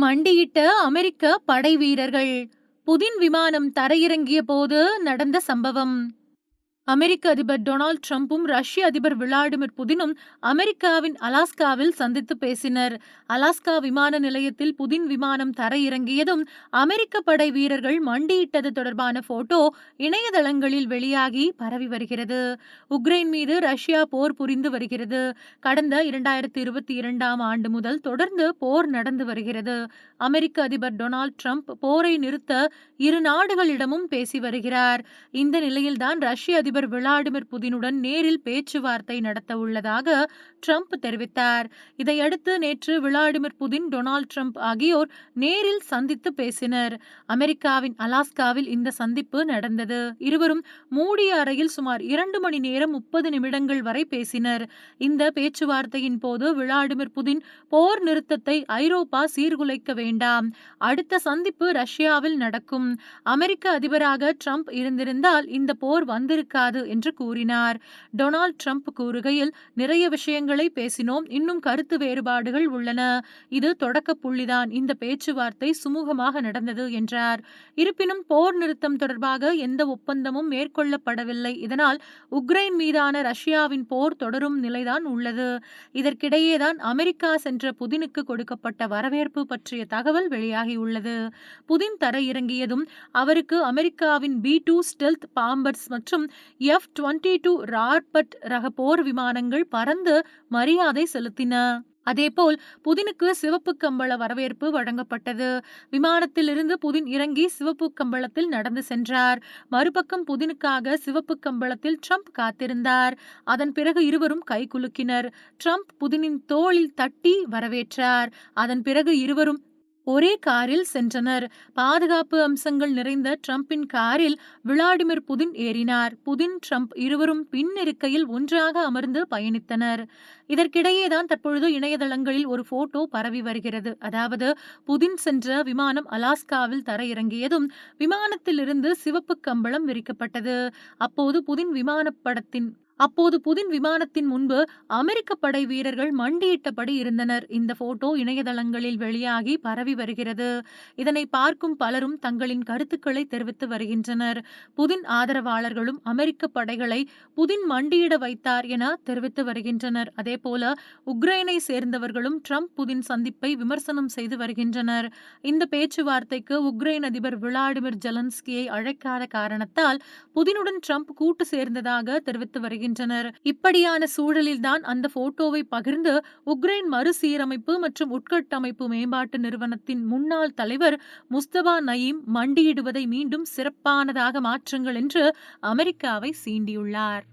மண்டியிட்ட அமெரிக்க படை வீரர்கள் புதின் விமானம் தரையிறங்கிய போது நடந்த சம்பவம். அமெரிக்க அதிபர் டொனால்டு ட்ரம்ப்பும் ரஷ்ய அதிபர் விளாடிமிர் புதினும் அமெரிக்காவின் அலாஸ்காவில் சந்தித்து பேசினர். அலாஸ்கா விமான நிலையத்தில் புதின் விமானம் தரையிறங்கியதும் அமெரிக்க படை வீரர்கள் மண்டியிட்டது தொடர்பான போட்டோ இணையதளங்களில் வெளியாகி பரவி வருகிறது. உக்ரைன் மீது ரஷ்யா போர் புரிந்து வருகிறது. கடந்த இரண்டாயிரத்தி இருபத்தி இரண்டாம் ஆண்டு முதல் தொடர்ந்து போர் நடந்து வருகிறது. அமெரிக்க அதிபர் டொனால்டு ட்ரம்ப் போரை நிறுத்த இரு நாடுகளிடமும் பேசி வருகிறார். இந்த நிலையில்தான் ரஷ்ய அதிபர் அதிபர் விளாடிமிர் புதினுடன் நேரில் பேச்சுவார்த்தை நடத்த உள்ளதாக ட்ரம்ப் தெரிவித்தார். இதையடுத்து நேற்று விளாடிமிர் புதின் டொனால்ட் ட்ரம்ப் ஆகியோர் நேரில் சந்தித்து பேசினர். அமெரிக்காவின் அலாஸ்காவில் இந்த சந்திப்பு நடந்தது. இருவரும் மூடிய அறையில் சுமார் இரண்டு மணி நேரம் முப்பது நிமிடங்கள் வரை பேசினர். இந்த பேச்சுவார்த்தையின் போது விளாடிமிர் புதின் போர் நிறுத்தத்தை ஐரோப்பா சீர்குலைக்க வேண்டாம். அடுத்த சந்திப்பு ரஷ்யாவில் நடக்கும். அமெரிக்க அதிபராக ட்ரம்ப் இருந்திருந்தால் இந்த போர் வந்திருக்காது. முடியாது என்று கூறினார். டொனால்ட் ட்ரம்ப் கூறுகையில் நிறைய விஷயங்களை பேசினோம் இன்னும் கருத்து வேறுபாடுகள் உள்ளன. இது தொடக்க புள்ளிதான். இந்த பேச்சுவார்த்தை சுமூகமாக நடந்தது என்றார். இருப்பினும் போர் நிறுத்தம் தொடர்பாக எந்த ஒப்பந்தமும் மேற்கொள்ளப்படவில்லை. இதனால் உக்ரைன் மீதான ரஷ்யாவின் போர் தொடரும் நிலைதான் உள்ளது. இதற்கிடையேதான் அமெரிக்கா சென்ற புதினுக்கு கொடுக்கப்பட்ட வரவேற்பு பற்றிய தகவல் வெளியாகியுள்ளது. புதின் தர இறங்கியதும் அவருக்கு அமெரிக்காவின் பி டூ ஸ்டெல்த் பாம்பர்ஸ் மற்றும் எஃப் டுவெண்ட்டி டூ ரார்பட் ரக போர் விமானங்கள் பறந்து மரியாதை செலுத்தின. அதேபோல் புதினுக்கு சிவப்பு கம்பள வரவேற்பு வழங்கப்பட்டது. விமானத்திலிருந்து புதின் இறங்கி சிவப்பு கம்பளத்தில் நடந்து சென்றார். மறுபக்கம் புதினுக்காக சிவப்பு கம்பளத்தில் ட்ரம்ப் காத்திருந்தார். அதன் பிறகு இருவரும் கைகுலுக்கினர் ட்ரம்ப் புதினின் தோளில் தட்டி வரவேற்றார். அதன் பிறகு இருவரும் ஒரே காரில் சென்றனர். பாதுகாப்பு அம்சங்கள் நிறைந்த ட்ரம்பின் காரில் விளாடிமிர் புதின் ஏறினார். புதின் ட்ரம்ப் இருவரும் பின் இருக்கையில் ஒன்றாக அமர்ந்து பயணித்தனர். இதற்கிடையேதான் தற்பொழுது இணையதளங்களில் ஒரு போட்டோ பரவி வருகிறது. அதாவது புதின் சென்ற விமானம் அலாஸ்காவில் தர இறங்கியதும் விமானத்திலிருந்து சிவப்பு கம்பளம் விரிக்கப்பட்டது. அப்போது புதின் விமானப்படத்தின் அப்போது புதின் விமானத்தின் முன்பு அமெரிக்க படை வீரர்கள் மண்டியிட்டபடி இருந்தனர். இந்த போட்டோ இணையதளங்களில் வெளியாகி பரவி வருகிறது. இதனை பார்க்கும் பலரும் தங்களின் கருத்துக்களை தெரிவித்து வருகின்றனர். புதின் ஆதரவாளர்களும் அமெரிக்க படைகளை புதின் மண்டியிட வைத்தார் என தெரிவித்து வருகின்றனர். அதே போல உக்ரைனை சேர்ந்தவர்களும் ட்ரம்ப் புதின் சந்திப்பை விமர்சனம் செய்து வருகின்றனர். இந்த பேச்சுவார்த்தைக்கு உக்ரைன் அதிபர் விளாடிமிர் ஜெலன்ஸ்கியை அழைக்காத காரணத்தால் புதினுடன் ட்ரம்ப் கூட்டு சேர்ந்ததாக தெரிவித்து வருகிறார் வருகின்றனர். இப்படியான சூழலில்தான் அந்த போட்டோவை பகிர்ந்து உக்ரைன் மறுசீரமைப்பு மற்றும் உட்கட்டமைப்பு மேம்பாட்டு நிறுவனத்தின் முன்னாள் தலைவர் முஸ்தபா நயீம் மண்டியிடுவதை மீண்டும் சிறப்பானதாக மாற்றுங்கள் என்று அமெரிக்காவை சீண்டியுள்ளார்.